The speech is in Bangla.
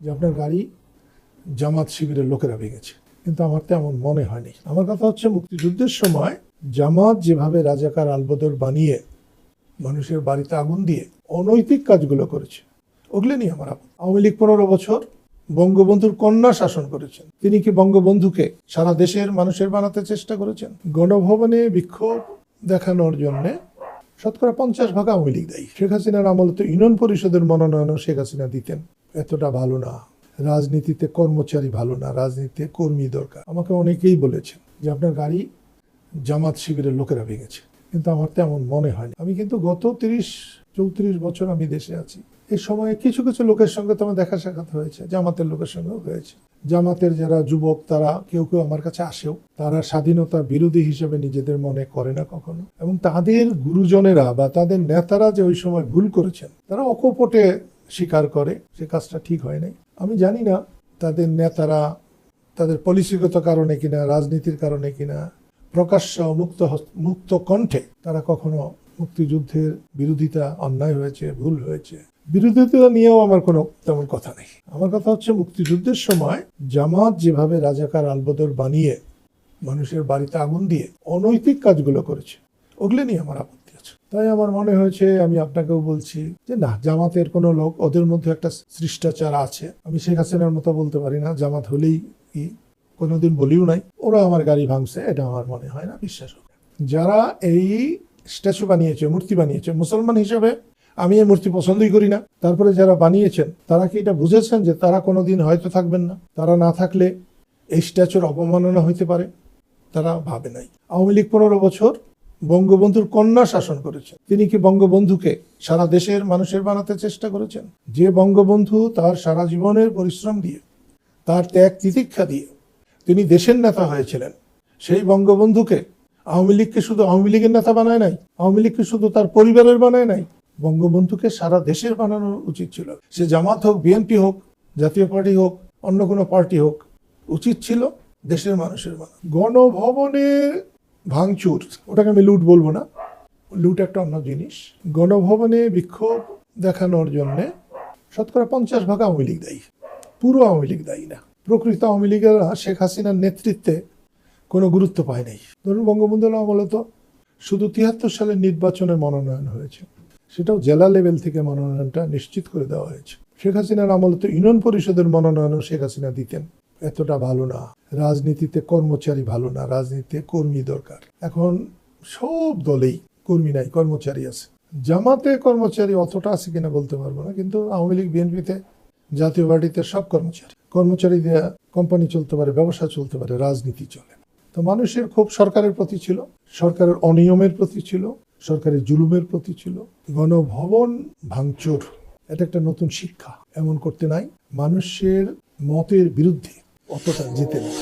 যে আপনার গাড়ি জামাত শিবিরের লোকেরা ভেঙেছে। কিন্তু আমার তেমন মনে হয়নি। আমার কথা হচ্ছে মুক্তিযুদ্ধের সময় জামাত যেভাবে রাজাকার আলবদর বানিয়ে মানুষের বাড়িতে আগুন দিয়ে অনৈতিক কাজগুলো করেছে, ওগুলো নিয়ে আমার। আওয়ামী লীগ পনেরো বছর বঙ্গবন্ধুর কন্যা শাসন করেছেন। তিনি কি বঙ্গবন্ধুকে সারা দেশের মানুষের বানাতে চেষ্টা করেছেন? গণভবনে বিক্ষোভ দেখানোর জন্যে শতকরা পঞ্চাশ ভাগ আওয়ামী লীগ দেয়। শেখ হাসিনার আমলে তো ইউনিয়ন পরিষদের মনোনয়নও শেখ হাসিনা দিতেন। এতটা ভালো না। রাজনীতিতে কর্মচারী ভালো না, রাজনীতিতে কর্মী দরকার। আমাকে অনেকেই বলেছেন যে আপনার গাড়ি জামাত শিবিরের লোকেরা ভেঙেছে। কিন্তু আমার তেমন মনে হয়নি। আমি কিন্তু গত তিরিশ, চৌত্রিশ বছর আমি দেশে আছি। এই সময়ে কিছু কিছু লোকের সঙ্গে তো আমার দেখা সাক্ষাৎ হয়েছে, জামাতের লোকের সঙ্গেও হয়েছে। জামাতের যারা যুবক, তারা কেউ কেউ আমার কাছে আসেও, তারা স্বাধীনতা বিরোধী হিসেবে নিজেদের মনে করে না কখনো। এবং তাদের গুরুজনেরা বা তাদের নেতারা যে ওই সময় ভুল করেছেন, তারা অকপটে স্বীকার করে সে কাজটা ঠিক হয় নাই। আমি জানি না তাদের নেতারা তাদের পলিসিগত কারণে কিনা, রাজনীতির কারণে কিনা, প্রকাশ্য মুক্ত মুক্ত কণ্ঠে তারা কখনো মুক্তিযুদ্ধের বিরোধিতা, অন্যায় হয়েছে, ভুল হয়েছে। বিরোধিতা নিয়েও আমার কোনো তেমন কথা নেই। আমার কথা হচ্ছে মুক্তিযুদ্ধের সময় জামাত যেভাবে রাজাকার আলবদর বানিয়ে মানুষের বাড়িতে আগুন দিয়ে অনৈতিক কাজগুলো করেছে, ওগুলো নিয়ে আমার আপত্তি তাই আমার মনে হয়েছে, আমি আপনাকেও বলছি যে না, জামাতের কোনো লোক, ওদের মধ্যে একটা শিষ্টাচার আছে। আমি শেখ হাসিনার মতো বলতে পারি না, জামাত হলেই কি কোনোদিন বলিও নাই, ওরা আমার গাড়ি ভাঙছে, এটা আমার মনে হয় না, বিশ্বাস যারা এই স্ট্যাচু বানিয়েছে, মূর্তি বানিয়েছে, মুসলমান হিসেবে, আমি এই মূর্তি পছন্দই করি না। তারপরে যারা বানিয়েছেন, তারা কি এটা বুঝেছেন যে তারা কোনোদিন হয়তো থাকবেন না? তারা না থাকলে এই স্ট্যাচুর অবমাননা হইতে পারে? তারা ভাবে নাই। আওয়ামী লীগ পনেরো বছর বঙ্গবন্ধুর কন্যা শাসন করেছেন। তিনি কি বঙ্গবন্ধুকে সারা দেশের মানুষের বানাতে চেষ্টা করেছেন? যে বঙ্গবন্ধু তার সারা জীবনের পরিশ্রম দিয়ে, তার ত্যাগ তিতিক্ষা দিয়ে তিনি দেশের নেতা হয়েছিলেন, সেই বঙ্গবন্ধুকে আওয়ামী লীগকে শুধু আওয়ামী লীগের নেতা বানায় নাই, আওয়ামী লীগকে শুধু তার পরিবারের বানায় নাই, বঙ্গবন্ধুকে সারা দেশের বানানো উচিত ছিল। সে জামাত হোক, বিএনপি হোক, জাতীয় পার্টি হোক, অন্য কোনো পার্টি হোক, উচিত ছিল দেশের মানুষের বানানো। গণভবনের ভাঙচুর, ওটাকে আমি লুট বলব না। লুট একটা অন্য জিনিস। গণভবনে বিক্ষোভ দেখানোর জন্যে শতকরা পঞ্চাশ ভাগ আওয়ামী লীগ দায়ী। পুরো আওয়ামী লীগ দায়ী না। প্রকৃত আওয়ামী লীগেরা শেখ হাসিনার নেতৃত্বে কোনো গুরুত্ব পায় নাই। ধরুন বঙ্গবন্ধুর আমলে তো শুধু তিয়াত্তর সালের নির্বাচনে মনোনয়ন হয়েছে। সেটাও জেলা লেভেল থেকে মনোনয়নটা নিশ্চিত করে দেওয়া হয়েছে। শেখ হাসিনার আমলে তো ইউনিয়ন পরিষদের মনোনয়নও শেখ হাসিনা দিতেন। এতটা ভালো না। রাজনীতিতে কর্মচারী ভালো না, রাজনীতিতে কর্মী দরকার। এখন সব দলেই কর্মী নাই, কর্মচারী আছে। জামাতে কর্মচারী অতটা আছে কিনা বলতে পারব না, কিন্তু আওয়ামী লীগ, বিএনপিতে, জাতীয় পার্টিতে সব কর্মচারী। কর্মচারী দিয়ে কোম্পানি চলতে পারে, ব্যবসা চলতে পারে, রাজনীতি চলে। তো মানুষের খুব সরকারের প্রতি ছিল, সরকারের অনিয়মের প্রতি ছিল, সরকারের জুলুমের প্রতি ছিল। গণভবন ভাঙচুর, এটা একটা নতুন শিক্ষা, এমন করতে নাই। মানুষের মতের বিরুদ্ধে অতটা যেতে না